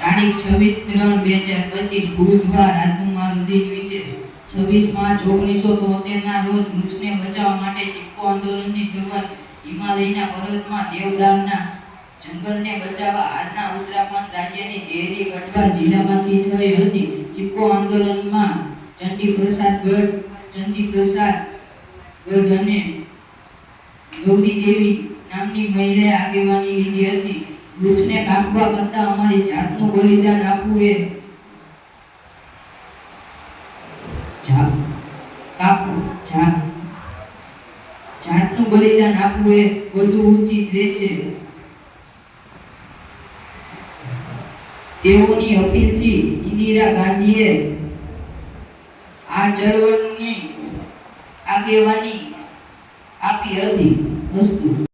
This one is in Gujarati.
તારીખ છવ્વીસ ત્રણ બે હજાર પચીસ બુધવાર આજનું મારું દિન વિશેષ. છવ્વીસ પાંચ ઓગણીસો તોતેરના રોજ વૃક્ષને બચાવવા માટે ચિપકો આંદોલનની શરૂઆત હિમાલયના પર્વતમાં દેવદારના જંગલને બચાવવા આજના ઉત્તરાખંડ રાજ્યની ડેરી ગઢવા જિલ્લામાંથી થઈ હતી. ચિપકો આંદોલનમાં ચંડી પ્રસાદ ગઢ ચંડી પ્રસાદ ગઢ અને ગૌરી દેવી નામની મહિલાએ આગેવાની લીધી હતી. વૃક્ષને કાપવા કરતાં અમારી જાતનું બલિદાન આપવું એ જાતનું બલિદાન આપવું એ વધુ ઉચિત રહેશે તેઓની અપીલથી ઇન્દિરા ગાંધીએ આ ચળવળની આગેવાની આપી હતી વસ્તુ.